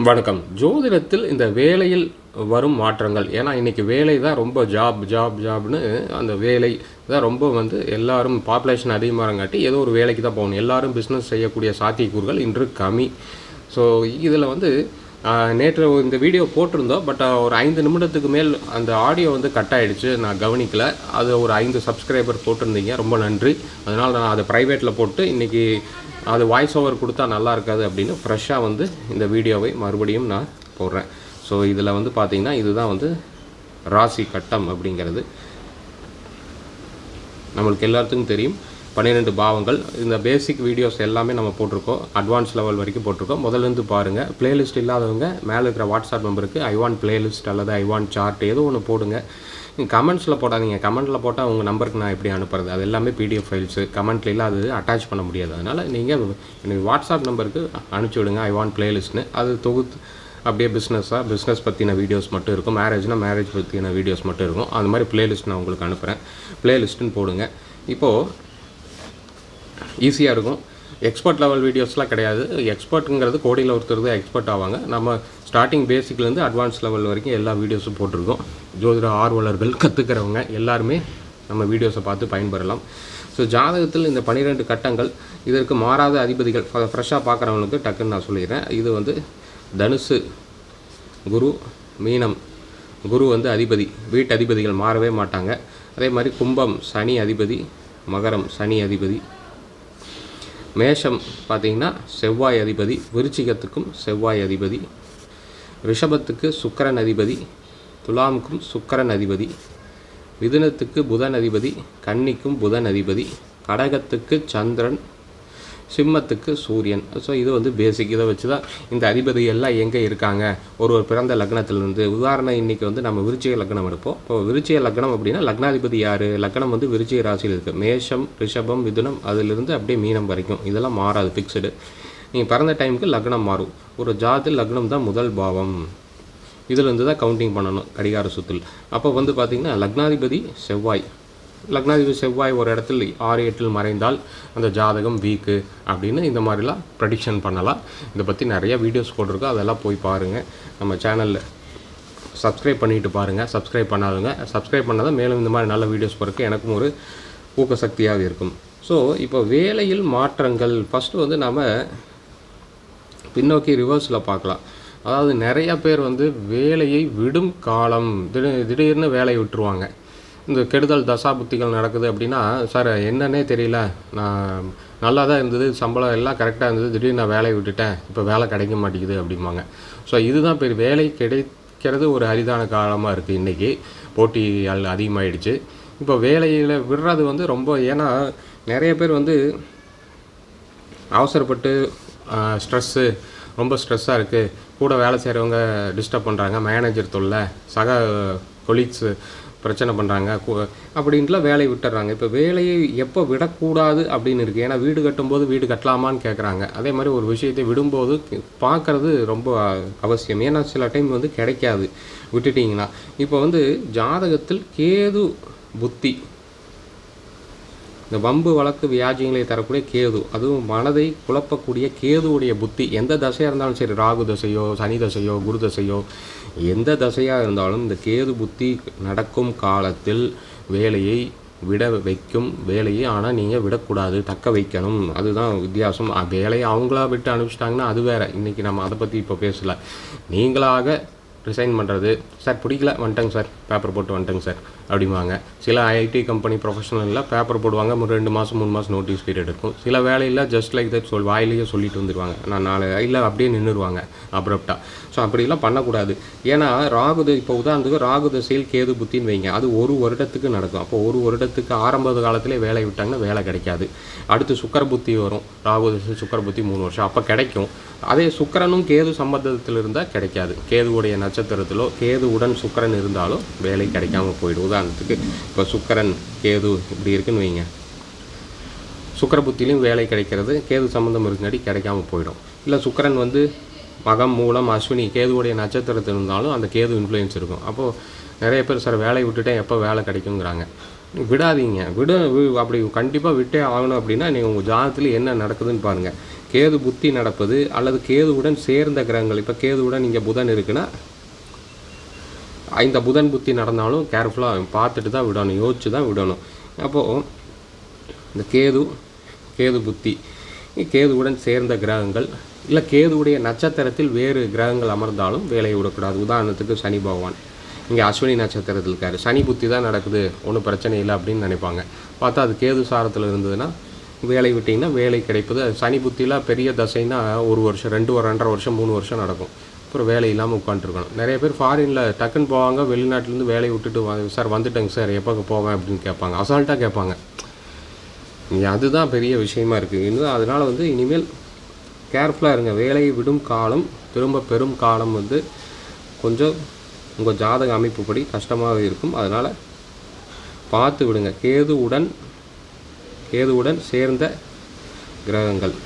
வணக்கம். ஜோதிடத்தில் இந்த வேலையில் வரும் மாற்றங்கள். ஏன்னா இன்றைக்கி வேலை தான் ரொம்ப ஜாப் ஜாப் ஜாப்னு அந்த வேலை தான் ரொம்ப வந்து எல்லாரும் பாப்புலேஷன் அதிகமாகங்காட்டி ஏதோ ஒரு வேலைக்கு தான் போகணும். எல்லாரும் பிஸ்னஸ் செய்யக்கூடிய சாத்தியக்கூறுகள் இன்று கம்மி. ஸோ இதில் வந்து நேற்று இந்த வீடியோ போட்டிருந்தோம். பட் ஒரு ஐந்து நிமிடத்துக்கு மேல் அந்த ஆடியோ வந்து கட் ஆகிடுச்சு நான் கவனிக்கல. அது ஒரு ஐந்து சப்ஸ்கிரைபர் போட்டிருந்தீங்க. ரொம்ப நன்றி. அதனால் நான் அதை ப்ரைவேட்டில் போட்டு இன்றைக்கி அது வாய்ஸ் ஓவர் கொடுத்தா நல்லா இருக்காது அப்படின்னு ஃப்ரெஷ்ஷாக வந்து இந்த வீடியோவை மறுபடியும் நான் போடுறேன். ஸோ இதில் வந்து பார்த்தீங்கன்னா இதுதான் வந்து ராசி கட்டம் அப்படிங்கிறது. நம்மளுக்கு எல்லாத்துக்கும் தெரியும். பன்னிரெண்டு பாவங்கள். இந்த பேசிக் வீடியோஸ் எல்லாமே நம்ம போட்டிருக்கோம். அட்வான்ஸ் லெவல் வரைக்கும் போட்டிருக்கோம். முதல்ல இருந்து பாருங்கள் பிளேலிஸ்ட் இல்லாதவங்க மேலே இருக்கிற வாட்ஸ்அப் நம்பருக்கு ஐவான் பிளேலிஸ்ட் அல்லது ஐவான் சார்ட் ஏதோ ஒன்று போடுங்க. கமெண்ட்ஸில் போடாதீங்க. கமெண்ட்டில் போட்டால் உங்கள் நம்பருக்கு நான் எப்படி அனுப்புறது? அது எல்லாமே பிடிஎஃப் ஃபைல்ஸு கமெண்ட்லாம் அது அட்டாச் பண்ண முடியாது. அதனால் நீங்கள் எனக்கு வாட்ஸ்அப் நம்பருக்கு அனுப்பிச்சி விடுங்க. ஐ வாண்ட் பிளேலிஸ்ட்னு அது தொகுத்து அப்படியே பிஸ்னஸாக பிஸ்னஸ் பற்றின வீடியோஸ் மட்டும் இருக்கும். மேரேஜ்னா மேரேஜ் பற்றின வீடியோஸ் மட்டும் இருக்கும். அந்த மாதிரி பிளேலிஸ்ட் நான் உங்களுக்கு அனுப்புகிறேன் பிளேலிஸ்ட்டுன்னு போடுங்க. இப்போது ஈஸியாக இருக்கும். எக்ஸ்பர்ட் லெவல் வீடியோஸ்லாம் கிடையாது. எக்ஸ்பர்ட்டுங்கிறது கோடியில் ஒருத்தர் தான் எக்ஸ்பர்ட் ஆவாங்க. நம்ம ஸ்டார்டிங் பேசிக்லேருந்து அட்வான்ஸ் லெவல் வரைக்கும் எல்லா வீடியோஸும் போட்டிருக்கோம். ஜோதிட ஆர்வலர்கள் கற்றுக்கிறவங்க எல்லாருமே நம்ம வீடியோஸை பார்த்து பயன்பெறலாம். ஸோ ஜாதகத்தில் இந்த பன்னிரெண்டு கட்டங்கள் இதற்கு மாறாத அதிபதிகள் ஃப்ரெஷ்ஷாக பார்க்குறவங்களுக்கு டக்குன்னு நான் சொல்லிடுறேன். இது வந்து தனுசு குரு மீனம் குரு வந்து அதிபதி வீட்டு அதிபதிகள் மாறவே மாட்டாங்க. அதே மாதிரி கும்பம் சனி அதிபதி மகரம் சனி அதிபதி. மேஷம் பார்த்திங்கன்னா செவ்வாய் அதிபதி விருச்சிகத்துக்கும் செவ்வாய் அதிபதி. ரிஷபத்துக்கு சுக்கரன் அதிபதி துலாமுக்கும் சுக்கரன் அதிபதி மிதுனத்துக்கு புதன் அதிபதி கன்னிக்கும் புதன் அதிபதி கடகத்துக்கு சந்திரன் சிம்மத்துக்கு சூரியன். ஸோ இது வந்து பேசிக் இதை வச்சு தான் இந்த அதிபதி எல்லாம் எங்கே இருக்காங்க? ஒரு ஒரு பிறந்த லக்னத்திலிருந்து. உதாரணம் இன்னைக்கு வந்து நம்ம விருச்சிக லக்னம் எடுப்போம். இப்போ விருச்சிக லக்னம் அப்படின்னா லக்னாதிபதி யார்? லக்னம் வந்து விருச்சிக ராசியில் இருக்குது மேஷம் ரிஷபம் மிதுனம் அதிலிருந்து அப்படியே மீனம் வரைக்கும். இதெல்லாம் மாறாது ஃபிக்ஸ்டு நீங்கள் பிறந்த டைமுக்கு லக்னம் மாறும். ஒரு ஜாதி லக்னம் தான் முதல் பாவம். இதுலேருந்து தான் கவுண்டிங் பண்ணணும் கடிகார சுத்தில். அப்போ வந்து பார்த்திங்கன்னா லக்னாதிபதி செவ்வாய். லக்னாதிபதி செவ்வாய் ஒரு இடத்துல ஆறு எட்டில் மறைந்தால் அந்த ஜாதகம் வீக்கு அப்படின்னு இந்த மாதிரிலாம் ப்ரெடிக்ஷன் பண்ணலாம். இதை பற்றி நிறைய வீடியோஸ் போட்டிருக்கோம். அதெல்லாம் போய் பாருங்கள் நம்ம சேனலில் சப்ஸ்கிரைப் பண்ணிட்டு பாருங்கள் சப்ஸ்கிரைப் பண்ணாதவங்க சப்ஸ்கிரைப் பண்ணாதான் மேலும் இந்த மாதிரி நல்ல வீடியோஸ் போகிறதுக்கு எனக்கும் ஒரு ஊக்கசக்தியாக இருக்கும். ஸோ இப்போ வேலையில் மாற்றங்கள். ஃபஸ்ட்டு வந்து நம்ம பின்னோக்கி ரிவர்ஸில் பார்க்கலாம். அதாவது நிறைய பேர் வந்து வேலையை விடும் காலம் திடீர் திடீர்னு வேலையை விட்டுருவாங்க. இந்த கெடுதல் தசாபுத்திகள் நடக்குது அப்படின்னா சார் என்னன்னே தெரியல. நான் நல்லா தான் இருந்தது சம்பளம் எல்லாம் கரெக்டாக இருந்தது. திடீர்னு நான் வேலையை விட்டுட்டேன். இப்போ வேலை கிடைக்க மாட்டேங்குது அப்படிம்பாங்க. ஸோ இதுதான் பெரிய வேலை கிடைக்கிறது ஒரு அரிதான காலமாக இருக்குது இன்றைக்கி போட்டி அல் அதிகமாகிடுச்சு இப்போ வேலையில் விடுறது வந்து ரொம்ப ஏன்னா நிறைய பேர் வந்து அவசரப்பட்டு ஸ்ட்ரெஸ்ஸு ரொம்ப ஸ்ட்ரெஸ்ஸாக இருக்குது கூட வேலை செய்கிறவங்க டிஸ்டர்ப் பண்ணுறாங்க மேனேஜர் தொல்லை சக கொலீக்ஸு பிரச்சனை பண்ணுறாங்க அப்படின்ட்டுலாம் வேலையை விட்டுறாங்க. இப்போ வேலையை எப்போ விடக்கூடாது அப்படின்னு இருக்குது ஏன்னா வீடு கட்டும்போது வீடு கட்டலாமான்னு கேட்குறாங்க அதே மாதிரி ஒரு விஷயத்தை விடும்போது பார்க்குறது ரொம்ப அவசியம். ஏன்னா சில டைம் வந்து கிடைக்காது. விட்டுட்டிங்கன்னா. இப்போ வந்து ஜாதகத்தில் கேது புத்தி இந்த வம்பு வழக்கு வியாஜியங்களை தரக்கூடிய கேது அதுவும் மனதை குழப்பக்கூடிய கேதுவுடைய புத்தி. எந்த தசையாக இருந்தாலும் சரி ராகு தசையோ சனி தசையோ குரு தசையோ எந்த தசையாக இருந்தாலும் இந்த கேது புத்தி நடக்கும் காலத்தில் வேலையை விட வைக்கும். வேலையை ஆனால் நீங்கள் விடக்கூடாது தக்க வைக்கணும். அதுதான் வித்தியாசம். வேலையை அவங்களா விட்டு அனுப்பிச்சிட்டாங்கன்னா அது வேற. இன்றைக்கி நம்ம அதை பற்றி இப்போ பேசலை. நீங்களாக ரிசைன் பண்ணுறது சார் பிடிக்கல. வந்துட்டேங்க சார். பேப்பர் போட்டு வந்துட்டேங்க சார். அப்படிம்பாங்க. சில ஐடி கம்பெனி ப்ரொஃபஷனலில் பேப்பர் போடுவாங்க. ஒரு ரெண்டு மாதம் மூணு மாதம் நோட்டீஸ் பீரியட் இருக்கும் சில வேலையில் ஜஸ்ட் லைக் தட் சொல் வாயிலேயே சொல்லிட்டு வந்துடுவாங்க நான் நாலு இல்லை அப்படியே நின்றுடுவாங்க அப்ரப்டாக ஸோ அப்படிலாம் பண்ணக்கூடாது. ஏன்னா ராகுது இப்போ உதாரணத்துக்கு ராகு தசையில் கேது புத்தின்னு வைங்க. அது ஒரு வருடத்துக்கு நடக்கும். அப்போ ஒரு வருடத்துக்கு ஆரம்ப காலத்திலே வேலை விட்டாங்கன்னா வேலை கிடைக்காது. அடுத்து சுக்கர புத்தி வரும். ராகு தசை சுக்கர புத்தி மூணு வருஷம். அப்போ கிடைக்கும். அதே சுக்கரனும் கேது சம்பந்தத்தில் இருந்தால் கிடைக்காது. கேதுவுடைய நட்சத்திரத்திலோ கேதுவுடன் சுக்கரன் இருந்தாலும் வேலை கிடைக்காம போயிடும். உதாரணத்துக்கு இப்போ சுக்கரன் கேது இப்படி இருக்குன்னு வைங்க. சுக்கர புத்திலையும் வேலை கிடைக்கிறது கேது சம்மந்தம் இருக்குங்காட்டி கிடைக்காம போயிடும். இல்லை சுக்கரன் வந்து மகம் மூலம் அஸ்வினி கேதுவுடைய நட்சத்திரத்தில் இருந்தாலும் அந்த கேது இன்ஃப்ளூயன்ஸ் இருக்கும். அப்போது நிறைய பேர் சார் வேலையை விட்டுட்டேன் எப்போ வேலை கிடைக்குங்கிறாங்க விடாதீங்க. விட வி- அப்படி கண்டிப்பாக விட்டே ஆகணும் அப்படின்னா நீங்கள் உங்கள் ஜாதத்தில் என்ன நடக்குதுன்னு பாருங்கள் கேது புத்தி நடப்பது அல்லது கேதுவுடன் சேர்ந்த கிரகங்கள் இப்போ கேதுவுடன் இங்கே புதன் இருக்குன்னா இந்த புதன் புத்தி நடந்தாலும் கேர்ஃபுல்லாக பார்த்துட்டு தான் விடணும் யோசிச்சு தான் விடணும். அப்போது இந்த கேது கேது புத்தி கேதுவுடன் சேர்ந்த கிரகங்கள் இல்லை கேதுவுடைய நட்சத்திரத்தில் வேறு கிரகங்கள் அமர்ந்தாலும் வேலையை விடக்கூடாது. உதாரணத்துக்கு சனி பகவான். இங்கே அஸ்வினி நட்சத்திரத்தில் இருக்கார். சனி புத்தி தான் நடக்குது ஒன்றும் பிரச்சனை இல்லை அப்படின்னு நினைப்பாங்க. பார்த்தா அது கேது சாரத்தில் இருந்ததுன்னா வேலை விட்டிங்கன்னா வேலை கிடைப்பது. சனி புத்தியில் பெரிய தசைன்னா ஒரு வருஷம் ரெண்டு ஒரு ரெண்டரை வருஷம் மூணு வருஷம் நடக்கும். அப்புறம் வேலை இல்லாமல் உட்காந்துருக்கணும் நிறைய பேர் ஃபாரினில் டக்குன்னு போவாங்க வெளிநாட்டிலேருந்து வேலையை விட்டுட்டு வா சார் வந்துட்டேங்க சார் எப்போ போவேன்? அப்படின்னு கேட்பாங்க. அசால்ட்டாக கேட்பாங்க. அதுதான் பெரிய விஷயமா இருக்குது இன்னும் அதனால் வந்து இனிமேல் கேர்ஃபுல்லாக இருங்க. வேலையை விடும் காலம் திரும்ப பெரும் காலம் வந்து கொஞ்சம் உங்கள் ஜாதக அமைப்புப்படி கஷ்டமாக இருக்கும். அதனால் பார்த்து விடுங்க. கேதுவுடன் கேதுவுடன் சேர்ந்த கிரகங்கள்.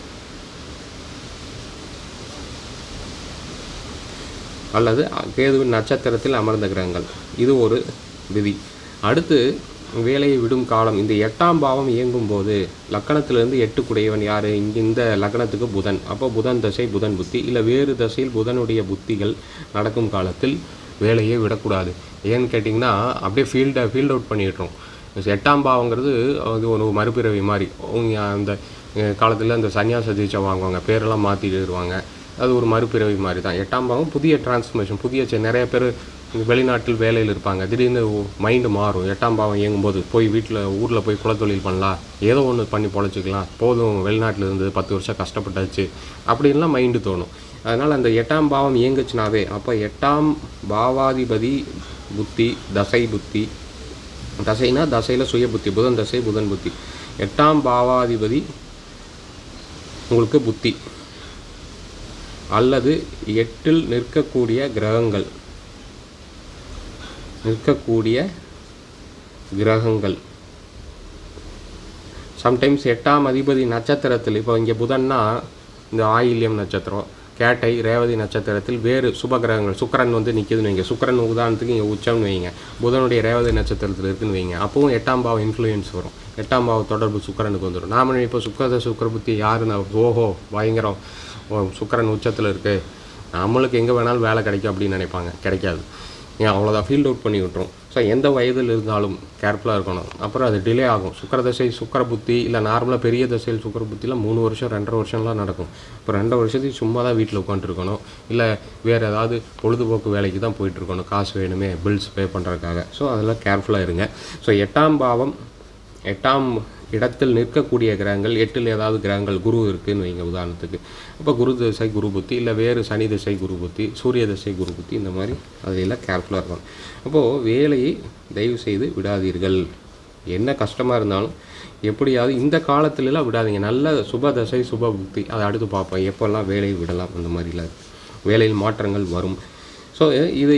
அல்லது கேதுவின் நட்சத்திரத்தில் அமர்ந்த கிரகங்கள். இது ஒரு விதி. அடுத்து வேலையை விடும் காலம். இந்த எட்டாம் பாவம் இயங்கும் போது லக்கணத்திலிருந்து எட்டு குடையவன் யார்? இங்கே இந்த லக்கணத்துக்கு புதன். அப்போ புதன் தசை புதன் புத்தி. இல்லை வேறு தசையில் புதனுடைய புத்திகள் நடக்கும் காலத்தில் வேலையை விடக்கூடாது. ஏன்னு கேட்டிங்கன்னா அப்படியே ஃபீல்டை ஃபீல்ட் அவுட் பண்ணிடுறோம். எட்டாம் பாவங்கிறது அது ஒரு மறுபிறவி மாதிரி. அவங்க அந்த காலத்தில் அந்த சன்னியாச தீட்சை வாங்குவாங்க. பேரெல்லாம் மாற்றிடுவாங்க அது ஒரு மறுபிறவி மாதிரி தான் எட்டாம் பாவம் புதிய டிரான்ஸ்ஃபர்மேஷன் புதிய நிறைய பேர் வெளிநாட்டில் வேலையில் இருப்பாங்க. திடீர்னு மைண்டு மாறும். எட்டாம் பாவம் இயங்கும்போது போய் வீட்டில் ஊரில் போய் குலத்தொழில் பண்ணலாம். ஏதோ ஒன்று பண்ணி பொழைச்சிக்கலாம். போதும் வெளிநாட்டில் இருந்து பத்து வருஷம் கஷ்டப்பட்டாச்சு. அப்படின்லாம் மைண்டு தோணும். அதனால் அந்த எட்டாம் பாவம் இயங்குச்சுனாவே அப்போ எட்டாம் பாவாதிபதி புத்தி தசை புத்தி தசைனா தசையில் சுய புத்தி புதன் தசை புதன் புத்தி. எட்டாம் பாவாதிபதி உங்களுக்கு புத்தி. அல்லது எட்டில் நிற்கக்கூடிய கிரகங்கள். நிற்கக்கூடிய கிரகங்கள். சம்டைம்ஸ் எட்டாம் அதிபதி நட்சத்திரத்தில் இப்போ இங்கே புதன்னா இந்த ஆயில்யம் நட்சத்திரம் கேட்டை ரேவதி நட்சத்திரத்தில் வேறு சுப கிரகங்கள் சுக்கரன் வந்து நிற்கிதுன்னு வைங்க. சுக்கரன் உதாரணத்துக்கு இங்கே உச்சம்னு வைங்க. புதனுடைய ரேவதி நட்சத்திரத்தில் இருக்குன்னு வைங்க. அப்பவும் எட்டாம் பாவம் இன்ஃப்ளூயன்ஸ் வரும். எட்டாம் பாவ தொடர்பு சுக்கரனுக்கு வந்துடும். நாம இப்போ சுக்கர சுக்கர புத்தி யாருன்னு ஓஹோ பயங்கரம். சுக்கரன் உச்சத்தில் இருக்குது நம்மளுக்கு எங்கே வேணாலும் வேலை கிடைக்கும் அப்படின்னு நினைப்பாங்க. கிடைக்காது. ஏன் அவ்வளோதான் ஃபீல்ட் அவுட் பண்ணி விட்டுரும். ஸோ எந்த வயதில் இருந்தாலும் கேர்ஃபுல்லாக இருக்கணும். அப்புறம் அது டிலே ஆகும். சுக்கர தசை சுக்கர புத்தி இல்லை நார்மலாக பெரிய தசையில் சுக்கர புத்தியில் மூணு வருஷம் ரெண்டரை வருஷம்லாம் நடக்கும். இப்போ ரெண்டரை வருஷத்துக்கு சும்மா தான் வீட்டில் உட்காந்துருக்கணும் இல்லை வேறு ஏதாவது பொழுதுபோக்கு வேலைக்கு தான் போயிட்டுருக்கணும். காசு வேணுமே பில்ஸ் பே பண்ணுறதுக்காக ஸோ அதெல்லாம் கேர்ஃபுல்லாக இருங்க. ஸோ எட்டாம் பாவம் எட்டாம் இடத்தில் நிற்கக்கூடிய கிரகங்கள் எட்டில் ஏதாவது கிரகங்கள் குரு இருக்குன்னு வைங்க உதாரணத்துக்கு. அப்போ குரு திசை குரு புத்தி இல்லை வேறு சனி திசை குரு புத்தி சூரிய திசை குரு புத்தி இந்த மாதிரி அதையெல்லாம் கேர்ஃபுல்லாக இருக்கணும். அப்போது வேலையை தயவு செய்து விடாதீர்கள். என்ன கஷ்டமாக இருந்தாலும் எப்படியாவது இந்த காலத்துலலாம் விடாதீங்க. நல்ல சுப தசை சுப புத்தி அதை அடுத்து பார்ப்போம். எப்போல்லாம் வேலையை விடலாம் அந்த மாதிரிலாம் வேலையில் மாற்றங்கள் வரும். ஸோ இது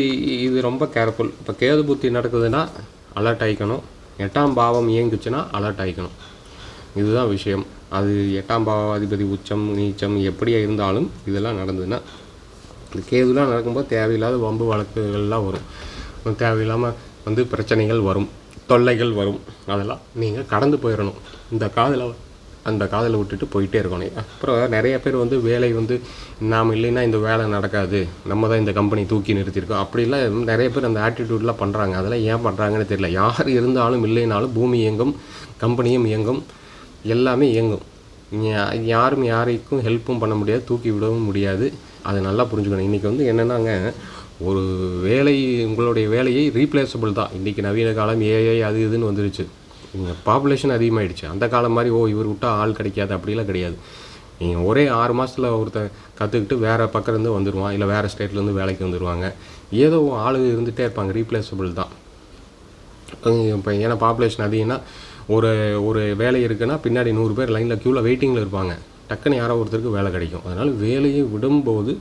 இது ரொம்ப கேர்ஃபுல் இப்போ கேது புத்தி நடக்குதுன்னா அலர்ட் ஆகிக்கணும் எட்டாம் பாவம் இயங்குச்சுன்னா அலர்ட் ஆகிக்கணும் இதுதான் விஷயம். அது எட்டாம் பாவாதிபதி உச்சம் நீச்சம் எப்படியா இருந்தாலும் இதெல்லாம் நடந்ததுன்னா இந்த கேதுலாம் நடக்கும்போது தேவையில்லாத வம்பு வழக்குகள்லாம் வரும். தேவையில்லாமல் வந்து பிரச்சனைகள் வரும் தொல்லைகள் வரும். அதெல்லாம் நீங்கள் கடந்து போயிடணும். இந்த காதில் அந்த காதலை விட்டுட்டு போயிட்டே இருக்கணும். அப்புறம் நிறைய பேர் வந்து வேலை வந்து நாம் இல்லைன்னா இந்த வேலை நடக்காது. நம்ம தான் இந்த கம்பெனி தூக்கி நிறுத்தியிருக்கோம். அப்படிலாம் நிறைய பேர் அந்த ஆட்டிடியூட்லாம் பண்ணுறாங்க அதெல்லாம் ஏன் பண்ணுறாங்கன்னு தெரியல. யார் இருந்தாலும் இல்லைனாலும் பூமி இயங்கும் கம்பெனியும் இயங்கும் எல்லாமே இயங்கும். யாரும் யாருக்கும் ஹெல்ப்பும் பண்ண முடியாது தூக்கி விடவும் முடியாது. அதை நல்லா புரிஞ்சுக்கணும். இன்றைக்கி வந்து என்னென்னாங்க ஒரு வேலை உங்களுடைய வேலையை ரீப்ளேஸபிள் தான். இன்றைக்கி நவீன காலம் ஏஐ அது இதுன்னு வந்துருச்சு. இங்கே பாப்புலேஷன் அதிகமாகிடுச்சு அந்த காலம் மாதிரி ஓ இவர் விட்டால் ஆள் கிடைக்காது அப்படிலாம் கிடையாது. நீங்கள் ஒரே ஆறு மாதத்தில் ஒருத்தன் கற்றுக்கிட்டு வேறு பக்கம் வந்துடுவான் இல்லை வேறு ஸ்டேட்லேருந்து வேலைக்கு வந்துடுவாங்க ஏதோ ஆள் இருந்துகிட்டே இருப்பாங்க ரீப்ளேஸபிள் தான். இப்போ ஏன்னா பாப்புலேஷன் அதிகம்னா ஒரு ஒரு வேலை இருக்குன்னா பின்னாடி நூறு பேர் லைனில் க்யூவில் வெயிட்டிங்கில் இருப்பாங்க. டக்குன்னு யாரோ ஒருத்தருக்கு வேலை கிடைக்கும். அதனால் வேலையை விடும்போது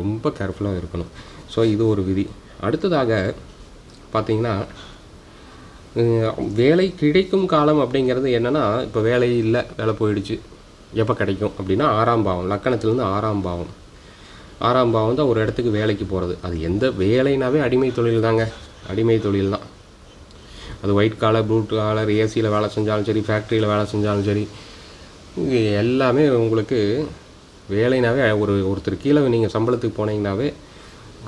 ரொம்ப கேர்ஃபுல்லாக இருக்கணும். ஸோ இது ஒரு விதி. அடுத்ததாக பார்த்தீங்கன்னா வேலை கிடைக்கும் காலம் அப்படிங்கிறது என்னென்னா இப்போ வேலை இல்லை வேலை போயிடுச்சு. எப்போ கிடைக்கும் அப்படின்னா ஆறாம் பாவம். லக்கணத்துலேருந்து ஆறாம் பாவம். ஆறாம் பாவம் தான் ஒரு இடத்துக்கு வேலைக்கு போகிறது அது எந்த வேலைனாவே அடிமை தொழில் தாங்க. அடிமை தொழில் தான். அது ஒயிட் காலர் ப்ளூ காலர் ஏசியில் வேலை செஞ்சாலும் சரி ஃபேக்ட்ரியில் வேலை செஞ்சாலும் சரி எல்லாமே உங்களுக்கு வேலைனாவே ஒரு ஒருத்தர் கீழே நீங்கள் சம்பளத்துக்கு போனீங்கன்னாவே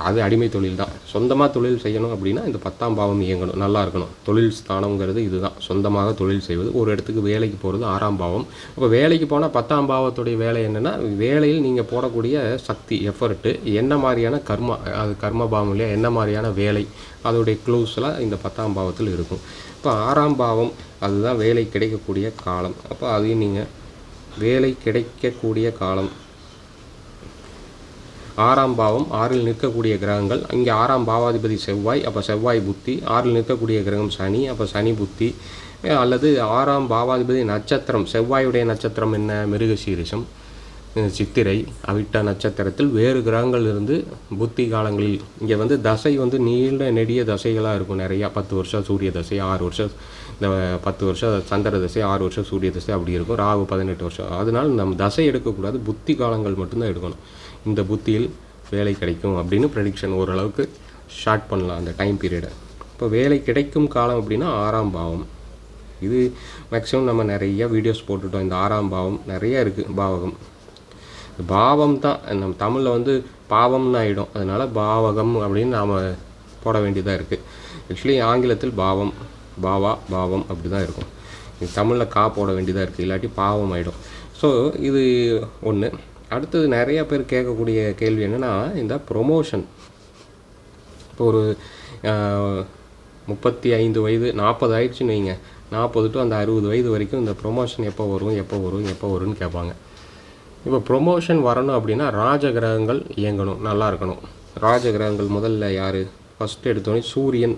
அது அடிமை தொழில் தான் சொந்தமாக தொழில் செய்யணும் அப்படின்னா இந்த பத்தாம் பாவம் இயங்கணும் நல்லா இருக்கணும். தொழில் ஸ்தானங்கிறது இதுதான். சொந்தமாக தொழில் செய்வது. ஒரு இடத்துக்கு வேலைக்கு போகிறது ஆறாம் பாவம். அப்போ வேலைக்கு போனால் பத்தாம் பாவத்துடைய வேலை என்னென்னா வேலையில் நீங்கள் போடக்கூடிய சக்தி எஃபர்ட்டு என்ன மாதிரியான கர்மா அது கர்ம பாவம் இல்லையா என்ன மாதிரியான வேலை அதோடைய க்ளூஸ்லாம் இந்த பத்தாம் பாவத்தில் இருக்கும். இப்போ ஆறாம் பாவம் அதுதான் வேலை கிடைக்கக்கூடிய காலம். அப்போ அதையும் நீங்கள் வேலை கிடைக்கக்கூடிய காலம் ஆறாம் பாவம் ஆறில் நிற்கக்கூடிய கிரகங்கள். இங்கே ஆறாம் பாவாதிபதி செவ்வாய் அப்போ செவ்வாய் புத்தி. ஆறில் நிற்கக்கூடிய கிரகம் சனி அப்போ சனி புத்தி. அல்லது ஆறாம் பாவாதிபதி நட்சத்திரம் செவ்வாயுடைய நட்சத்திரம் என்ன? மிருகசீரிசம் சித்திரை அவிட்ட நட்சத்திரத்தில் வேறு கிரகங்கள் இருந்து புத்தி காலங்களில். இங்கே வந்து தசை வந்து நீண்ட நெடிய தசைகளாக இருக்கும் நிறையா. பத்து வருஷம் சூரிய தசை ஆறு வருஷம் இந்த பத்து வருஷம் சந்திர தசை ஆறு வருஷம் சூரிய தசை அப்படி இருக்கும். ராகு பதினெட்டு வருஷம். அதனால் நம்ம தசை எடுக்கக்கூடாது. புத்தி காலங்கள் மட்டும்தான் எடுக்கணும். இந்த புத்தியில் வேலை கிடைக்கும் அப்படின்னு ப்ரெடிக்ஷன் ஓரளவுக்கு ஷார்ட் பண்ணலாம் அந்த டைம் பீரியடை இப்போ வேலை கிடைக்கும் காலம் அப்படின்னா ஆறாம் பாவம். இது மேக்ஸிமம் நம்ம நிறைய வீடியோஸ் போட்டுட்டோம். இந்த ஆறாம் பாவம் நிறைய இருக்குது பாவகம். பாவம் தான் நம்ம தமிழில் வந்து பாவம்னு ஆகிடும் அதனால் பாவகம் அப்படின்னு நாம் போட வேண்டியதாக இருக்குது ஆக்சுவலி ஆங்கிலத்தில் பாவம் பாவா பாவம் அப்படி தான் இருக்கும் தமிழில் கா போட வேண்டியதாக இருக்குது இல்லாட்டி பாவம் ஆகிடும் ஸோ இது ஒன்று அடுத்தது நிறைய பேர் கேட்கக்கூடிய கேள்வி என்னென்னா இந்த ப்ரொமோஷன் இப்போ ஒரு முப்பத்தி ஐந்து வயது நாற்பது ஆயிடுச்சுன்னு வைங்க. நாற்பது டு அந்த அறுபது வயது வரைக்கும் இந்த ப்ரொமோஷன் எப்போ வரும் எப்போ வரும் எப்போ வரும்னு கேட்பாங்க. இப்போ ப்ரொமோஷன் வரணும் அப்படின்னா ராஜ கிரகங்கள் இயங்கணும் நல்லா இருக்கணும். ராஜ கிரகங்கள் முதல்ல யார்? ஃபஸ்ட்டு எடுத்தோடனே சூரியன்.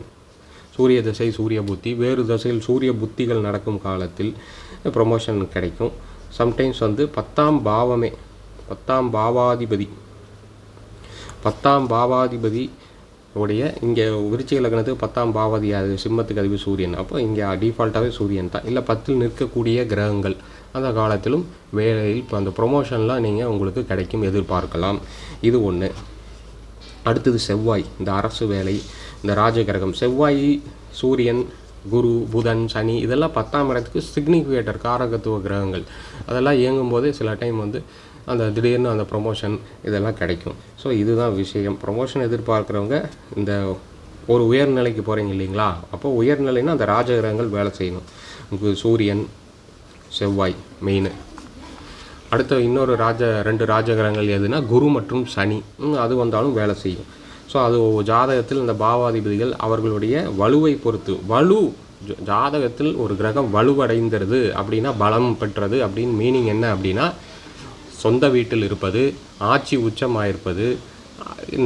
சூரிய திசை சூரிய புத்தி. வேறு திசையில் சூரிய புத்திகள் நடக்கும் காலத்தில் ப்ரொமோஷன் கிடைக்கும். சம்டைம்ஸ் வந்து பத்தாம் பாவமே. பத்தாம் பாவாதிபதி. பத்தாம் பாவாதிபதி உடைய இங்கே விருச்சிக லக்னத்துக்கு பத்தாம் பாவாதி அது சிம்மத்துக்கு அதிபதி சூரியன். அப்போ இங்கே டிஃபால்ட்டாகவே சூரியன் தான். இல்லை பத்தில் நிற்கக்கூடிய கிரகங்கள். அந்த காலத்திலும் வேலையில் இப்போ அந்த ப்ரொமோஷன்லாம் நீங்கள் உங்களுக்கு கிடைக்கும் எதிர்பார்க்கலாம். இது ஒன்று அடுத்தது செவ்வாய். இந்த அரசு வேலை இந்த ராஜகிரகம் செவ்வாய் சூரியன் குரு புதன் சனி இதெல்லாம் பத்தாம் இடத்துக்கு சிக்னிஃபிகேட்டர் காரகத்துவ கிரகங்கள். அதெல்லாம் இயங்கும்போது சில டைம் வந்து அந்த திடீர்னு அந்த ப்ரொமோஷன் இதெல்லாம் கிடைக்கும். ஸோ இதுதான் விஷயம். ப்ரொமோஷன் எதிர்பார்க்குறவங்க இந்த ஒரு உயர்நிலைக்கு போகிறீங்க இல்லைங்களா? அப்போ உயர்நிலைன்னா அந்த ராஜகிரகங்கள் வேலை செய்யணும். உங்களுக்கு சூரியன் செவ்வாய் மெயின் அடுத்த இன்னொரு ராஜ ரெண்டு ராஜகிரகங்கள் எதுனா குரு மற்றும் சனி. அது வந்தாலும் வேலை செய்யும். ஸோ அது ஜாதகத்தில் இந்த பாவாதிபதிகள் அவர்களுடைய வலுவை பொறுத்து. வலு ஜாதகத்தில் ஒரு கிரகம் வலுவடைந்தது அப்படின்னா பலம் பெற்றது அப்படின்னு மீனிங் என்ன அப்படின்னா சொந்த வீட்டில் இருப்பது ஆட்சி உச்சமாயிருப்பது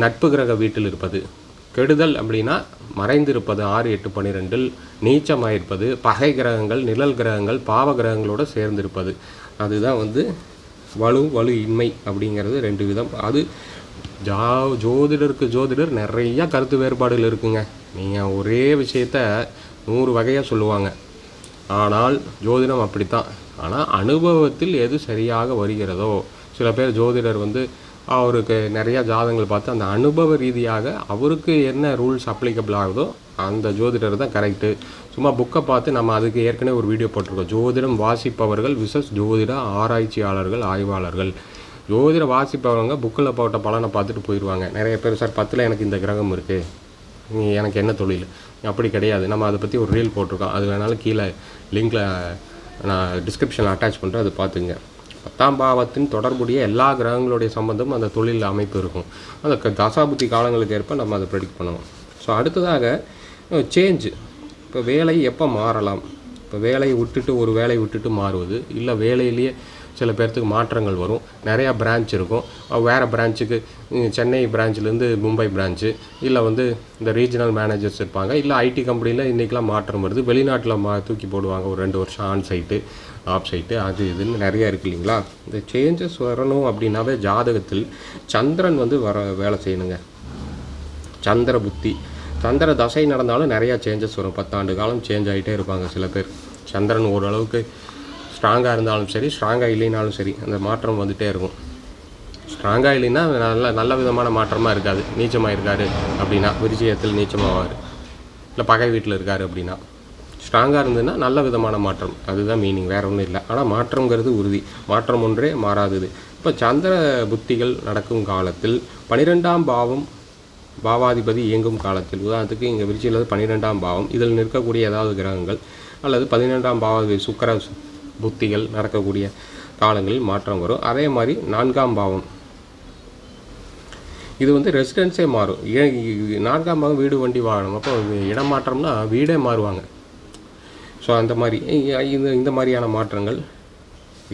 நட்பு கிரக வீட்டில் இருப்பது. கெடுதல் அப்படின்னா மறைந்திருப்பது ஆறு எட்டு பன்னிரெண்டில் நீச்சமாயிருப்பது பகை கிரகங்கள் நிழல் கிரகங்கள் பாவ கிரகங்களோடு சேர்ந்திருப்பது. அதுதான் வந்து வலு வலு இன்மை அப்படிங்கிறது ரெண்டு விதம். அது ஜா ஜோதிடருக்கு ஜோதிடர் நிறைய கருத்து வேறுபாடுகள் இருக்குங்க. நீங்கள் ஒரே விஷயத்த நூறு வகையாக சொல்லுவாங்க. ஆனால் ஜோதிடம் அப்படித்தான். ஆனால் அனுபவத்தில் எது சரியாக வருகிறதோ சில பேர் ஜோதிடர் வந்து அவருக்கு நிறையா ஜாதங்கள் பார்த்து அந்த அனுபவ ரீதியாக அவருக்கு என்ன ரூல்ஸ் அப்ளிகபிள் ஆகுதோ அந்த ஜோதிடர் தான் கரெக்டு சும்மா புக்கை பார்த்து நம்ம அதுக்கு ஏற்கனவே ஒரு வீடியோ போட்டிருக்கோம். ஜோதிடம் வாசிப்பவர்கள் விசஸ் ஜோதிட ஆராய்ச்சியாளர்கள் ஆய்வாளர்கள். ஜோதிட வாசிப்பவங்க புக்கில் போட்ட பலனை பார்த்துட்டு போயிடுவாங்க நிறைய பேர் சார் பத்தில் எனக்கு இந்த கிரகம் இருக்குது நீ எனக்கு என்ன தொழில்? அப்படி கிடையாது. நம்ம அதை பற்றி ஒரு ரீல் போட்டிருக்கோம். அது வேணாலும் கீழே லிங்கில் நான் டிஸ்கிரிப்ஷனில் அட்டாச் பண்ணுறேன் அது பார்த்துங்க. பத்தாம் பாவத்தின் தொடர்புடைய எல்லா கிரகங்களுடைய சம்மந்தமும் அந்த தொழில் அமைப்பு இருக்கும். அந்த க- தசாபுத்தி காலங்களுக்கு ஏற்ப நம்ம அதை ப்ரெடிக்ட் பண்ணுவோம் ஸோ அடுத்ததாக சேஞ்சு இப்போ வேலை எப்போ மாறலாம்? இப்போ வேலையை விட்டுட்டு ஒரு வேலையை விட்டுட்டு மாறுவது? இல்லை வேலையிலேயே சில பேர்த்துக்கு மாற்றங்கள் வரும். நிறையா பிரான்ச் இருக்கும். வேறு பிரான்ச்சுக்கு சென்னை பிரான்ச்லேருந்து மும்பை பிரான்ச்சு இல்லை வந்து இந்த ரீஜனல் மேனேஜர்ஸ் இருப்பாங்க. இல்லை ஐடி கம்பெனியில் இன்றைக்கெலாம் மாற்றம் வருது. வெளிநாட்டில் மா தூக்கி போடுவாங்க. ஒரு ரெண்டு வருஷம் ஆன் சைட்டு ஆஃப் சைட்டு அது இதுன்னு நிறையா இருக்கு இல்லைங்களா? இந்த சேஞ்சஸ் வரணும் அப்படின்னாவே ஜாதகத்தில் சந்திரன் வந்து வர வேலை செய்யணுங்க. சந்திர புத்தி. சந்திர தசை நடந்தாலும் நிறையா சேஞ்சஸ் வரும். பத்தாண்டு காலம் சேஞ்ச் ஆகிட்டே இருப்பாங்க சில பேர். சந்திரன் ஓரளவுக்கு ஸ்ட்ராங்காக இருந்தாலும் சரி ஸ்ட்ராங்காக இல்லைனாலும் சரி அந்த மாற்றம் வந்துகிட்டே இருக்கும். ஸ்ட்ராங்காக இல்லைன்னா நல்ல நல்ல விதமான மாற்றமாக இருக்காது. நீச்சமாக இருக்காரு அப்படின்னா விருச்சியத்தில் நீச்சமாவார். இல்லை பகை வீட்டில் இருக்கார் அப்படின்னா. ஸ்ட்ராங்காக இருந்ததுன்னா நல்ல விதமான மாற்றம். அதுதான் மீனிங் வேறு ஒன்றும் இல்லை. ஆனால் மாற்றங்கிறது உறுதி. மாற்றம் ஒன்றே மாறாதது. இப்போ சந்திர புத்திகள் நடக்கும் காலத்தில் பனிரெண்டாம் பாவம் பாவாதிபதி இயங்கும் காலத்தில். உதாரணத்துக்கு இங்கே விருச்சியில் பன்னிரெண்டாம் பாவம். இதில் நிற்கக்கூடிய ஏதாவது கிரகங்கள் அல்லது பதினெண்டாம் பாவாதிபதி சுக்கர புத்திகள் நடக்கக்கூடிய காலங்களில் மாற்றம் வரும். அதே மாதிரி நான்காம் பாவம். இது வந்து ரெசிடென்ஸே மாறும். நான்காம் பாவம் வீடு வண்டி வாகனம். அப்போ இடம் மாற்றம்னா வீடே மாறுவாங்க. ஸோ அந்த மாதிரி இந்த இந்த மாதிரியான மாற்றங்கள்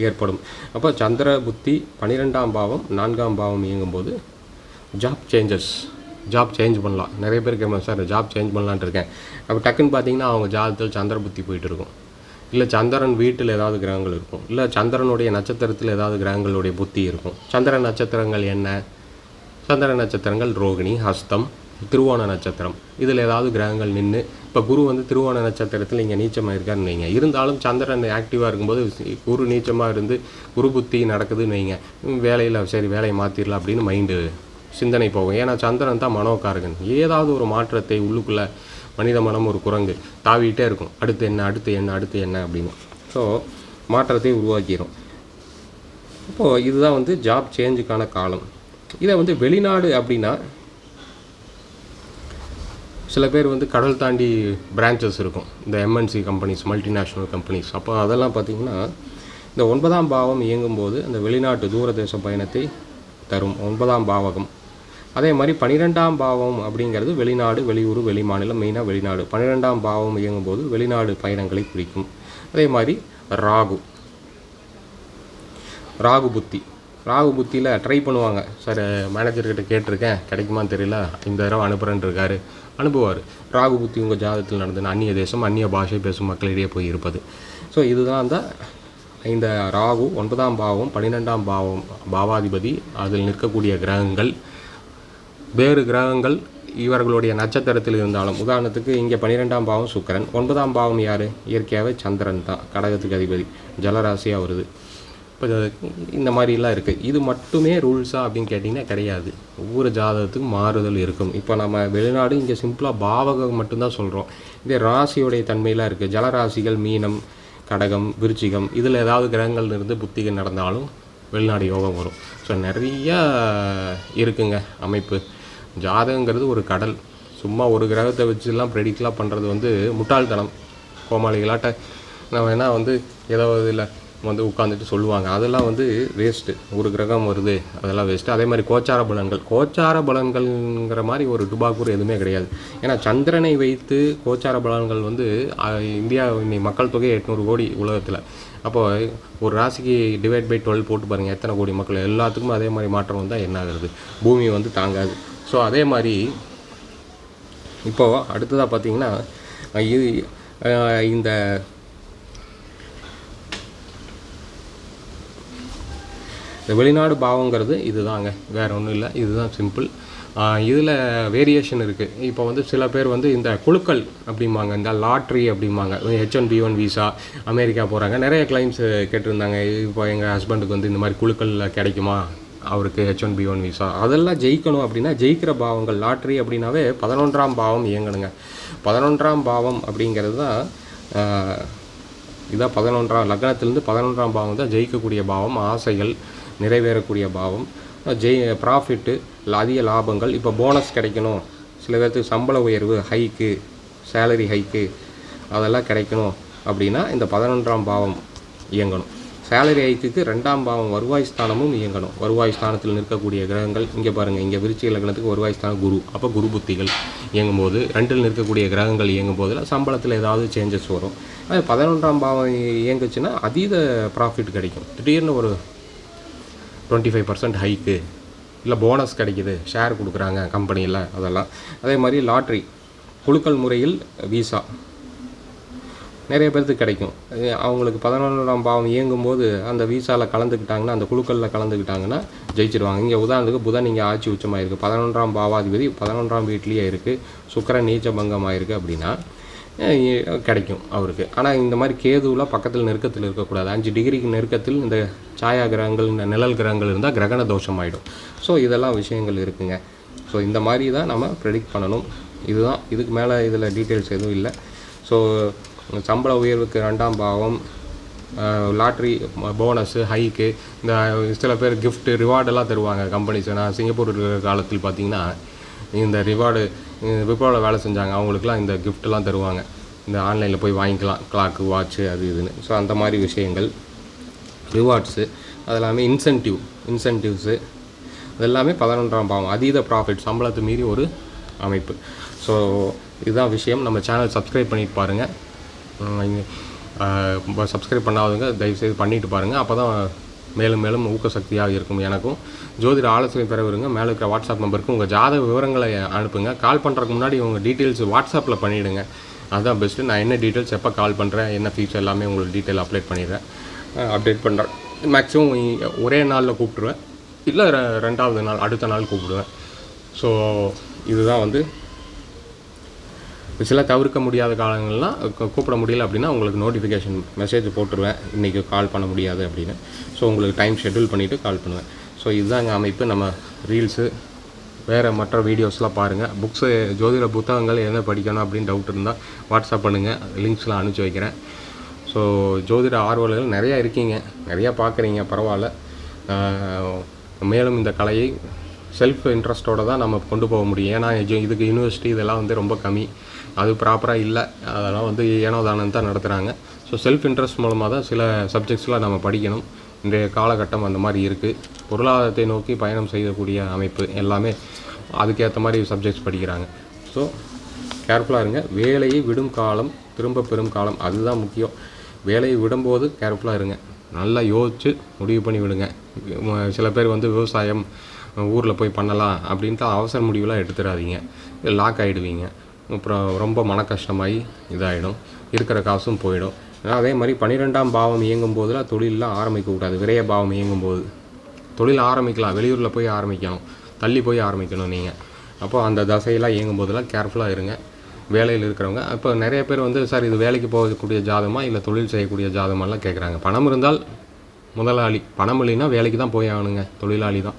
ஏற்படும். அப்போ சந்திர புத்தி பன்னிரெண்டாம் பாவம் நான்காம் பாவம் இயங்கும்போது ஜாப் சேஞ்சஸ் ஜாப் சேஞ்ச் பண்ணலாம். நிறைய பேர் கேட்பாங்க சார் ஜாப் சேஞ்ச் பண்ணலான்ட்டு இருக்கேன். அப்போ டக்குன்னு பார்த்தீங்கன்னா அவங்க ஜாதத்தில் சந்திர புத்தி போயிட்டு இருக்கும். இல்லை சந்திரன் வீட்டில் ஏதாவது கிரகங்கள் இருக்கும். இல்லை சந்திரனுடைய நட்சத்திரத்தில் ஏதாவது கிரகங்களுடைய புத்தி இருக்கும். சந்திர நட்சத்திரங்கள் என்ன? சந்திர நட்சத்திரங்கள் ரோகிணி ஹஸ்தம் திருவோண நட்சத்திரம். இதில் ஏதாவது கிரகங்கள் நின்று இப்போ குரு வந்து திருவோண நட்சத்திரத்தில் இங்கே நீச்சமாக இருக்காருன்னு வைங்க. இருந்தாலும் சந்திரன் ஆக்டிவாக இருக்கும்போது குரு நீச்சமாக இருந்து குரு புத்தி நடக்குதுன்னு வைங்க. வேலையில் சரி வேலையை மாற்றிடலாம் அப்படின்னு மைண்டு சிந்தனை போகும். ஏன்னா சந்திரன் தான் மனோகாரகன். ஏதாவது ஒரு மாற்றத்தை உள்ளுக்குள்ளே மனித மனம் ஒரு குரங்கு. தாவிட்டே இருக்கும். அடுத்து என்ன அடுத்து என்ன அடுத்து என்ன அப்படின்னு. ஸோ மாற்றத்தை உருவாக்கிறோம் இப்போது இதுதான் வந்து ஜாப் சேஞ்சுக்கான காலம். இதை வந்து வெளிநாடு அப்படின்னா சில பேர் வந்து கடல் தாண்டி பிரான்ச்சஸ் இருக்கும். இந்த எம்என்சி கம்பெனிஸ் மல்டிநேஷ்னல் கம்பெனிஸ் அப்போ அதெல்லாம் பார்த்திங்கன்னா இந்த ஒன்பதாம் பாவம் இயங்கும்போது அந்த வெளிநாட்டு தூரதேச பயணத்தை தரும். ஒன்பதாம் பாவகம். அதே மாதிரி பன்னிரெண்டாம் பாவம் அப்படிங்கிறது வெளிநாடு வெளியூர் வெளிமாநிலம் மெயினாக வெளிநாடு. பன்னிரெண்டாம் பாவம் இயங்கும்போது வெளிநாடு பயணங்களை குறிக்கும். அதே மாதிரி ராகு. ராகு புத்தி. ராகு புத்தியில் ட்ரை பண்ணுவாங்க. சார் மேனேஜர்கிட்ட கேட்டிருக்கேன். கிடைக்குமான்னு தெரியல. இந்த தடவை அனுப்புகிறேன்னு இருக்காரு. அனுப்புவார். ராகு புத்தி உங்கள் ஜாதகத்தில் நடந்த அந்நிய தேசம் அந்நிய பாஷை பேசும் மக்களிடையே போய் இருப்பது. ஸோ இதுதான் அந்த இந்த ராகு ஒன்பதாம் பாவம் பன்னிரெண்டாம் பாவம் பாவாதிபதி அதில் நிற்கக்கூடிய கிரகங்கள். வேறு கிரகங்கள் இவர்களுடைய நட்சத்திரத்தில் இருந்தாலும். உதாரணத்துக்கு இங்கே பன்னிரெண்டாம் பாவம் சுக்கிரன். ஒன்பதாம் பாவம் யார்? இயற்கையாகவே சந்திரன் தான் கடகத்துக்கு அதிபதி. ஜலராசியாக வருது இப்போ இந்த மாதிரிலாம் இருக்குது இது மட்டுமே ரூல்ஸா அப்படின்னு கேட்டிங்கன்னா கிடையாது. ஒவ்வொரு ஜாதகத்துக்கும் மாறுதல் இருக்கும். இப்போ நம்ம வெளிநாடு இங்கே சிம்பிளாக பாவகம் மட்டும்தான் சொல்கிறோம் இதே ராசியோடைய தன்மையெலாம் இருக்குது ஜலராசிகள் மீனம் கடகம் விருச்சிகம் இதில் ஏதாவது கிரகங்கள் இருந்து புத்திகள் நடந்தாலும் வெளிநாடு யோகம் வரும். ஸோ நிறையா இருக்குங்க அமைப்பு. ஜாதகங்கிறது ஒரு கடல். சும்மா ஒரு கிரகத்தை வச்சுலாம் ப்ரெடிக்ட்லாம் பண்ணுறது வந்து முட்டாள்தனம். கோமாளிகளாட்ட நான் வேணால் வந்து ஏதோ இதில் வந்து உட்காந்துட்டு சொல்லுவாங்க. அதெல்லாம் வந்து வேஸ்ட்டு ஒரு கிரகம் வருது அதெல்லாம் வேஸ்ட்டு அதே மாதிரி கோச்சார பலன்கள். கோச்சார பலன்கள்ங்கிற மாதிரி ஒரு டுபாக்கூர் எதுவுமே கிடையாது. ஏன்னா சந்திரனை வைத்து கோச்சார பலன்கள் வந்து இந்தியா இன்னைக்கு மக்கள் தொகை எட்நூறு கோடி உலகத்தில். அப்போ ஒரு ராசிக்கு டிவைட் பை டுவெல் போட்டு பாருங்கள் எத்தனை கோடி மக்கள்? எல்லாத்துக்கும் அதே மாதிரி மாற்றம் வந்தால் என்ன ஆகுறது? பூமி வந்து தாங்காது. ஸோ அதே மாதிரி இப்போது அடுத்ததாக பார்த்தீங்கன்னா இது இந்த இந்த வெளிநாடு பாவங்கிறது இதுதாங்க. வேற ஒன்றும் இல்லை. இதுதான் சிம்பிள் இதில் வேரியேஷன் இருக்குது இப்போ வந்து சில பேர் வந்து இந்த குழுக்கள் அப்படிம்பாங்க. இந்த லாட்ரி அப்படிம்பாங்க. H one B one visa America போகிறாங்க நிறைய கிளைம்ஸ் கேட்டிருந்தாங்க. இப்போ எங்கள் ஹஸ்பண்டுக்கு வந்து இந்த மாதிரி குழுக்களில் கிடைக்குமா? அவருக்கு H one B one visa அதெல்லாம் ஜெயிக்கணும் அப்படின்னா ஜெயிக்கிற பாவங்கள். லாட்ரி அப்படின்னாவே பதினொன்றாம் பாவம் இயங்கணுங்க. பதினொன்றாம் பாவம் அப்படிங்கிறது தான் இதான் பதினொன்றாம் லக்னத்திலேருந்து பதினொன்றாம் பாவம் தான் ஜெயிக்கக்கூடிய பாவம். ஆசைகள் நிறைவேறக்கூடிய பாவம். ஜெய் ப்ராஃபிட்டு அதிக லாபங்கள். இப்போ போனஸ் கிடைக்கணும். சில பேர்த்துக்கு சம்பள உயர்வு ஹைக்கு சேலரி ஹைக்கு அதெல்லாம் கிடைக்கணும் அப்படின்னா இந்த பதினொன்றாம் பாவம் இயங்கணும். சேலரி ஐக்குக்கு ரெண்டாம் பாவம் வருவாய் ஸ்தானமும் இயங்கணும். வருவாய் ஸ்தானத்தில் நிற்கக்கூடிய கிரகங்கள் இங்கே பாருங்கள் இங்கே விருச்சிக லக்னத்துக்கு வருவாய் ஸ்தானம் குரு அப்போ குரு புத்திகள் இயங்கும்போது ரெண்டில் நிற்கக்கூடிய கிரகங்கள் இயங்கும் போதில் சம்பளத்தில் ஏதாவது சேஞ்சஸ் வரும். அது பதினொன்றாம் பாவம் இயங்குச்சுன்னா அதீத ப்ராஃபிட் கிடைக்கும். திடீர்னு ஒரு டுவெண்ட்டி ஃபைவ் பர்சன்ட் ஹைக்கு இல்லை போனஸ் கிடைக்குது ஷேர் கொடுக்குறாங்க கம்பெனியில் அதெல்லாம். அதே மாதிரி லாட்ரி குலுக்கல் முறையில் விசா நிறைய பேர்த்துக்கு கிடைக்கும். அவங்களுக்கு பதினொன்றாம் பாவம் இயங்கும்போது அந்த விசாவில் கலந்துக்கிட்டாங்கன்னா அந்த குழுக்களில் கலந்துக்கிட்டாங்கன்னா ஜெயிச்சிருவாங்க. இங்கே உதாரணத்துக்கு புதன் இங்கே ஆட்சி உச்சமாக இருக்குது பதினொன்றாம் பாவாதிபதி பதினொன்றாம் வீட்லேயே இருக்குது சுக்கரன் நீச்ச பங்கமாக இருக்குது அப்படின்னா கிடைக்கும் அவருக்கு. ஆனால் இந்த மாதிரி கேதுவில் பக்கத்தில் நெருக்கத்தில் இருக்கக்கூடாது. அஞ்சு டிகிரிக்கு நெருக்கத்தில் இந்த சாயா கிரகங்கள் இந்த நிழல் கிரகங்கள் இருந்தால் கிரகண தோஷம் ஆகிடும் ஸோ இதெல்லாம் விஷயங்கள் இருக்குங்க. ஸோ இந்த மாதிரி தான் நம்ம ப்ரெடிக்ட் பண்ணணும். இதுதான். இதுக்கு மேலே இதில் டீட்டெயில்ஸ் எதுவும் இல்லை. ஸோ சம்பள உயர்வுக்கு ரெண்டாம் பாவம் லாட்ரி போனஸு ஹைக்கு இந்த சில பேர் கிஃப்ட்டு ரிவார்டெல்லாம் தருவாங்க கம்பெனிஸ் நான் சிங்கப்பூர் இருக்கிற காலத்தில் பார்த்தீங்கன்னா இந்த ரிவார்டு விப்ரோவில் வேலை செஞ்சாங்க. அவங்களுக்குலாம் இந்த கிஃப்ட்லாம் தருவாங்க. இந்த ஆன்லைனில் போய் வாங்கிக்கலாம். கிளாக்கு வாட்ச்சு அது இதுன்னு. ஸோ அந்த மாதிரி விஷயங்கள். ரிவார்ட்ஸு அது எல்லாமே இன்சென்டிவ் இன்சென்டிவ்ஸு அதெல்லாமே பதினொன்றாம் பாவம். அதீத ப்ராஃபிட் சம்பளத்தை மீறி ஒரு அமைப்பு. ஸோ இதுதான் விஷயம். நம்ம சேனல் சப்ஸ்கிரைப் பண்ணிட்டு பாருங்கள் சப்ஸ்கிரைப் பண்ணாதவங்க தயவுசெய்து பண்ணிட்டு பாருங்கள் அப்போ தான் மேலும் மேலும் ஊக்க சக்தியாக இருக்கும் எனக்கும். ஜோதிட ஆலோசனை பெற விருங்க. மேலே இருக்கிற வாட்ஸ்அப் நம்பருக்கு உங்கள் ஜாதக விவரங்களை அனுப்புங்க. கால் பண்ணுறதுக்கு முன்னாடி உங்கள் டீட்டெயில்ஸ் வாட்ஸ்அப்பில் பண்ணிவிடுங்க அதுதான் பெஸ்ட்டு நான் என்ன டீட்டெயில்ஸ் எப்போ கால் பண்ணுறேன் என்ன ஃபீச்சர் எல்லாமே உங்களுக்கு டீட்டெயில் அப்டேட் பண்ணிடுறேன். அப்டேட் பண்ணுறேன் மேக்ஸிமம் ஒரே நாளில் கூப்பிட்ருவேன் இல்லை ரெ- ரெண்டாவது நாள் அடுத்த நாள் கூப்பிடுவேன். ஸோ இதுதான் வந்து சில தவிர்க்க முடியாத காலங்கள்லாம் கூப்பிட முடியல அப்படின்னா உங்களுக்கு நோட்டிஃபிகேஷன் மெசேஜ் போட்டுருவேன். இன்றைக்கி கால் பண்ண முடியாது அப்படின்னு. ஸோ உங்களுக்கு டைம் ஷெட்யூல் பண்ணிவிட்டு கால் பண்ணுவேன். ஸோ இதுதாங்க அமைப்பு. நம்ம ரீல்ஸு வேறு மற்ற வீடியோஸ்லாம் பாருங்கள் புக்ஸு ஜோதிட புத்தகங்கள் என்ன படிக்கணும் அப்படின்னு டவுட் இருந்தால் வாட்ஸ்அப் பண்ணுங்கள் லிங்க்ஸ்லாம் அனுப்பிச்சி வைக்கிறேன். ஸோ ஜோதிட ஆர்வலர்கள் நிறையா இருக்கீங்க. நிறையா பார்க்குறீங்க. பரவாயில்ல. மேலும் இந்த கலையை செல்ஃப் இன்ட்ரெஸ்ட்டோட தான் நம்ம கொண்டு போக முடியும். ஏன்னா இது- இதுக்கு யூனிவர்சிட்டி இதெல்லாம் வந்து ரொம்ப கம்மி. அது ப்ராப்பராக இல்லை. அதெல்லாம் வந்து ஏனோ தானம் தான் நடத்துகிறாங்க ஸோ செல்ஃப் இன்ட்ரெஸ்ட் மூலமாக தான் சில சப்ஜெக்ட்ஸ்லாம் நம்ம படிக்கணும். இன்றைய காலகட்டம் அந்த மாதிரி இருக்குது பொருளாதாரத்தை நோக்கி பயணம் செய்யக்கூடிய அமைப்பு எல்லாமே அதுக்கேற்ற மாதிரி சப்ஜெக்ட்ஸ் படிக்கிறாங்க. ஸோ கேர்ஃபுல்லாக இருங்க. வேலையை விடும் காலம் திரும்ப பெறும் காலம் அதுதான் முக்கியம். வேலையை விடும்போது கேர்ஃபுல்லாக இருங்க. நல்லா யோசித்து முடிவு பண்ணி விடுங்க. சில பேர் வந்து விவசாயம் ஊரில் போய் பண்ணலாம் அப்படின்ட்டு அவசர முடிவுலாம் எடுத்துடாதீங்க லாக் ஆகிடுவீங்க அப்புறம் ரொம்ப மன கஷ்டமாகி இதாகிடும் இருக்கிற காசும் போயிடும். அதே மாதிரி பன்னிரெண்டாம் பாவம் இயங்கும் போதெல்லாம் தொழிலெலாம் ஆரம்பிக்கக்கூடாது விரைய பாவம் இயங்கும் போது. தொழில் ஆரம்பிக்கலாம். வெளியூரில் போய் ஆரம்பிக்கணும். தள்ளி போய் ஆரம்பிக்கணும் நீங்கள் அப்போ அந்த தசையெல்லாம் இயங்கும் போதெல்லாம் கேர்ஃபுல்லாக இருங்க. வேலையில் இருக்கிறவங்க இப்போ நிறைய பேர் வந்து சார் இது வேலைக்கு போகக்கூடிய ஜாதகமா? இல்லை தொழில் செய்யக்கூடிய ஜாதகமாலாம்? கேட்குறாங்க பணம் இருந்தால் முதலாளி பணம் இல்லைன்னா வேலைக்கு தான் போய் ஆகணுங்க. தொழிலாளி தான்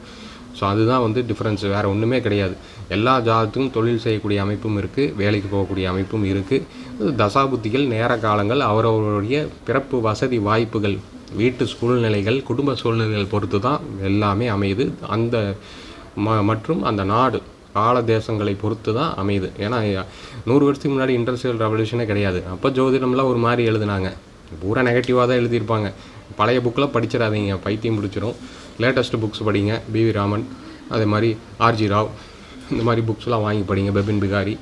ஸோ அதுதான் வந்து டிஃப்ரென்ஸ் வேறு ஒன்றுமே கிடையாது. எல்லா ஜாதத்துக்கும் தொழில் செய்யக்கூடிய அமைப்பும் இருக்குது வேலைக்கு போகக்கூடிய அமைப்பும் இருக்குது தசாபுத்திகள் நேர காலங்கள் அவரவருடைய பிறப்பு வசதி வாய்ப்புகள் வீட்டு சூழ்நிலைகள் குடும்ப சூழ்நிலைகள் பொறுத்து தான் எல்லாமே அமையுது. அந்த ம மற்றும் அந்த நாடு கால தேசங்களை பொறுத்து தான் அமையுது. ஏன்னா நூறு வருஷத்துக்கு முன்னாடி இண்டஸ்ட்ரியல் ரெவல்யூஷனே கிடையாது. அப்போ ஜோதிடம்லாம் ஒரு மாதிரி எழுதுனாங்க. பூரா நெகட்டிவாக தான் எழுதியிருப்பாங்க. பழைய புக்கில் படிச்சிடாதீங்க. பைத்தியம் பிடிச்சிரும். லேட்டஸ்ட்டு புக்ஸ் படிங்க. பிவி ராமன் அதே மாதிரி ஆர்ஜி ராவ் இந்த மாதிரி புக்ஸ்லாம் வாங்கி படிங்க. பெபின் பிகாரி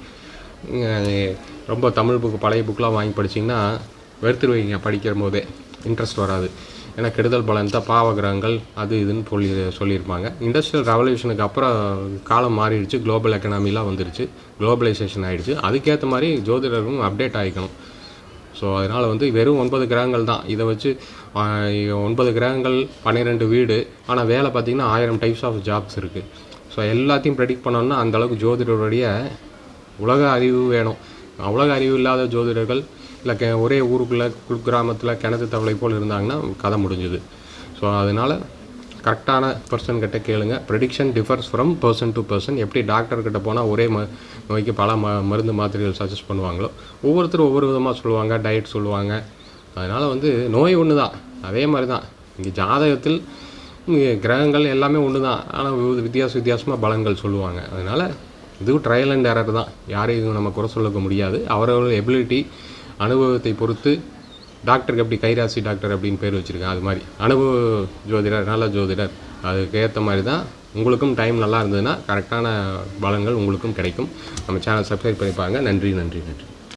ரொம்ப தமிழ் புக்கு பழைய புக்கெலாம் வாங்கி படிச்சிங்கன்னா வெறுத்துருவீங்க. படிக்கிற போதே இன்ட்ரெஸ்ட் வராது. ஏன்னா கெடுதல் பலன் தான். பாவகிரகங்கள் அது இதுன்னு சொல்லி சொல்லியிருப்பாங்க. இண்டஸ்ட்ரியல் ரெவல்யூஷனுக்கு அப்புறம் காலம் மாறிடுச்சு. குளோபல் எக்கனாமிலாம் வந்துருச்சு. குளோபலைசேஷன் ஆகிடுச்சு அதுக்கேற்ற மாதிரி ஜோதிடரும் அப்டேட் ஆகிக்கணும் ஸோ அதனால் வந்து வெறும் ஒன்பது கிரகங்கள் தான். இதை வச்சு ஒன்பது கிரகங்கள் பன்னிரெண்டு வீடு. ஆனால் வேலை பார்த்திங்கன்னா ஆயிரம் டைப்ஸ் ஆஃப் ஜாப்ஸ் இருக்குது ஸோ எல்லாத்தையும் ப்ரெடிக்ட் பண்ணோம்னா அந்த அளவுக்கு ஜோதிடருடைய உலக அறிவு வேணும். உலக அறிவு இல்லாத ஜோதிடர்கள் இல்லை கே ஒரே ஊருக்குள்ளே குக்கிராமத்தில் கிணத்து தவளை போல் இருந்தாங்கன்னா கதை முடிஞ்சுது. ஸோ அதனால் கரெக்டான பர்சன் கிட்ட கேளுங்க. Prediction differs from person to person எப்படி டாக்டர்கிட்ட போனால் ஒரே ம நோய்க்கு பல ம மருந்து மாத்திரைகள் சஜஸ்ட் பண்ணுவாங்களோ ஒவ்வொருத்தரும் ஒவ்வொரு விதமாக சொல்லுவாங்க டயட் சொல்லுவாங்க. அதனால் வந்து நோய் ஒன்று தான் அதே மாதிரி தான் இங்கே ஜாதகத்தில் இங்கே கிரகங்கள் எல்லாமே ஒன்று தான் ஆனால் வித்தியாச வித்தியாசமாக பலன்கள் சொல்லுவாங்க. அதனால் இதுவும் ட்ரையல் அண்ட் எரர் தான். யாரையும் நம்ம குறை சொல்லிக்க முடியாது. அவரவர்கள் எபிலிட்டி அனுபவத்தை பொறுத்து டாக்டருக்கு எப்படி கைராசி டாக்டர் அப்படின்னு பேர் வச்சுருக்கேன் அது மாதிரி. அனுபவ ஜோதிடர் நல்ல ஜோதிடர். அதுக்கு ஏற்ற மாதிரி தான் உங்களுக்கும் டைம் நல்லா இருந்ததுன்னா கரெக்டான பலன்கள் உங்களுக்கும் கிடைக்கும். நம்ம சேனல் சப்ஸ்கிரைப் பண்ணி நன்றி நன்றி நன்றி.